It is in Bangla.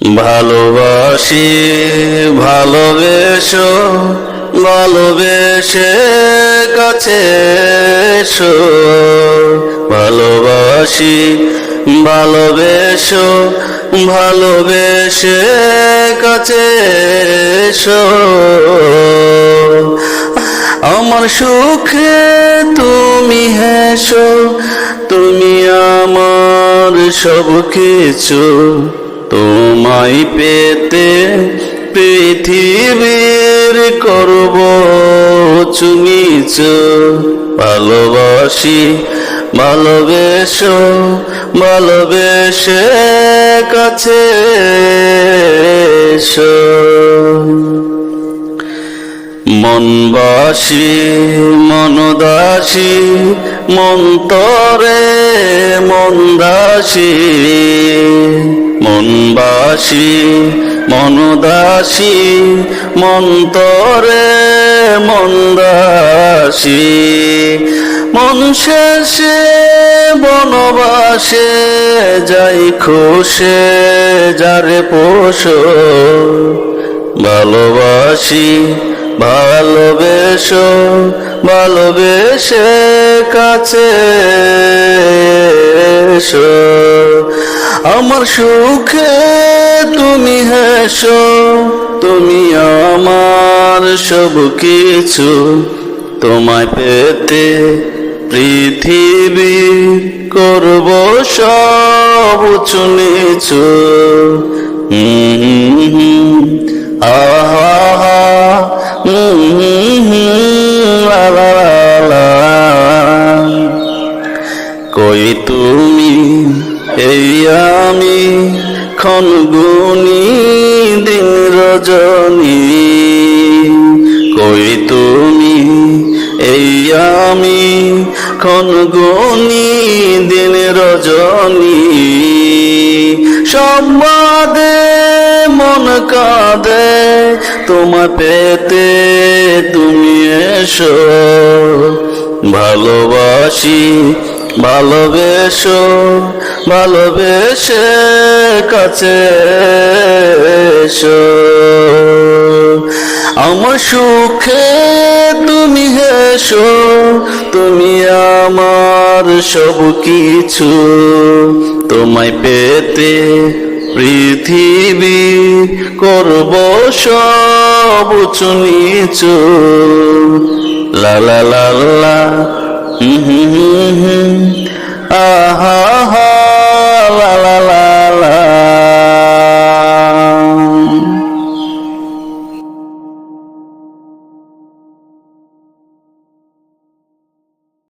ভালোবাসি, ভালোবেসো, ভালোবেসে কাছে এসো। ভালোবাসি, ভালোবেসো, ভালোবেসে কাছে এসো। আমার সুখে তুমি হেসো, তুমি আমার সব কিছু তোমায় পেতে পৃথিবীর করব চুমিচু ভালোবাসি ভালোবেসো ভালোবেসে কাছে মনবাসী মনদাসী মন্তরে মন্দাসী মনবাসী, মনদাসী, মন্তরে মন্দাসী। মন শেষে, বনবাসে যাই খুশে যারে পোষো ভালোবাসি, ভালোবেসো, ভালোবেসে কাছে এসো। আমার সুখে তুমি হেসো তুমি আমার সব কিছু। তোমায় পেতে পৃথিবী করব সব উঁচু আমি ক্ষণগুনি দিন রজনী। কই তুমি এই আমি ক্ষণগুনি দিন রজনী। সম্বাদে মন কাঁদে, তোমার পেতে তুমি এসো। ভালোবাসি ভালোবেসো, ভালোবেসে কাছে আমার সুখে তুমি হেসো, তুমি আমার সব কিছু। তোমায় পেতে পৃথিবী করব সব নিচু। লা লা লা লা আহা হা